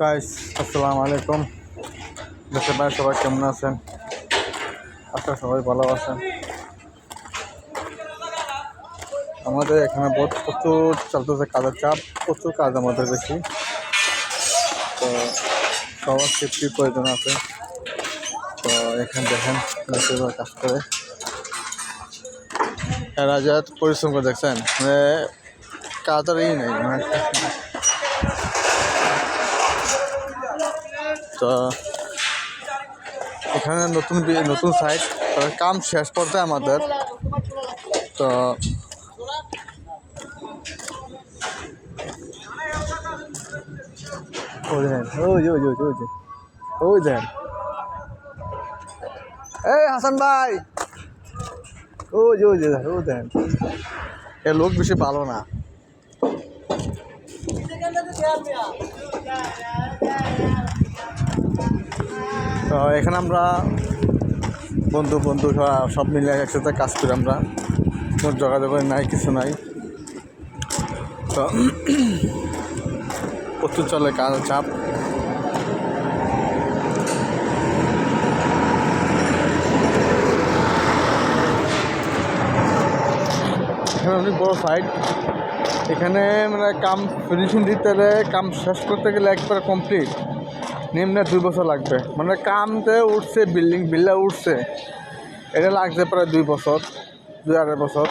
Guys আসসালামু আলাইকুম। দেশের বাইরে সবাই কেমন আছেন? আশা সবাই ভালো আছেন। আমাদের এখানে বহুত প্রচুর চলতেছে কাজের চাপ, প্রচুর কাজ আমাদের বেশি। তো সবার সেফটির প্রয়োজন আছে। তো এখানে দেখেন, বেশিরভাগ কাজ করে। এরা যা পরিশ্রম করে দেখছেন মানে ই নেই মানে তো এখানে নতুন নতুন সাইট কাম শেষ করতে আমাদের। তো হাসান ভাই! এ লোক বেশি ভালো না। তো এখানে আমরা বন্ধু বন্ধু সব- মিলে একসাথে কাজ করি আমরা। কোনো যোগাযোগ নাই, কিছু নাই। তো প্রচুর চলে কাজ, চাপ। এখানে অনেক বড় সাইট এখানে মানে কাম ফিনিশিং দিতে কাম শেষ করতে গেলে একবারে কমপ্লিট নিম্নে দুই বছর লাগবে। মানে কামতে উঠছে বিল্ডিং বিল্লা উঠছে। এটা লাগছে প্রায় দুই বছর দুই আড়াই বছর।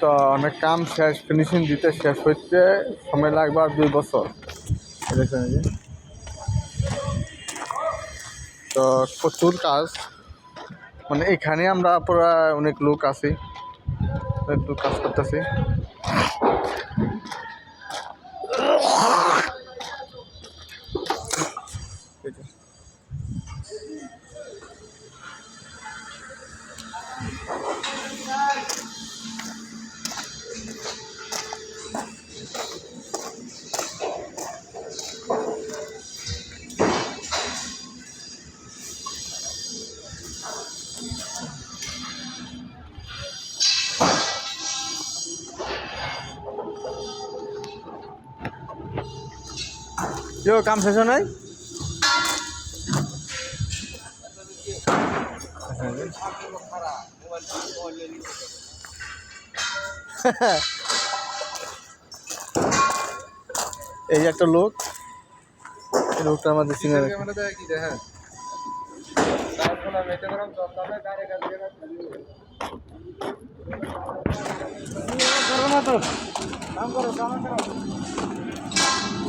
তো অনেক কাম শেষ ফিনিশিং দিতে শেষ হইতে সময় লাগবে আর দুই বছর। তো প্রচুর কাজ। মানে এখানে আমরা পুরা অনেক লোক আছি। অনেক লোক কাজ করতেছি। ইয়ো কাম শেষ নাই? এই যে একটা লোক। লোকটা আমাদের চিনে রাখে।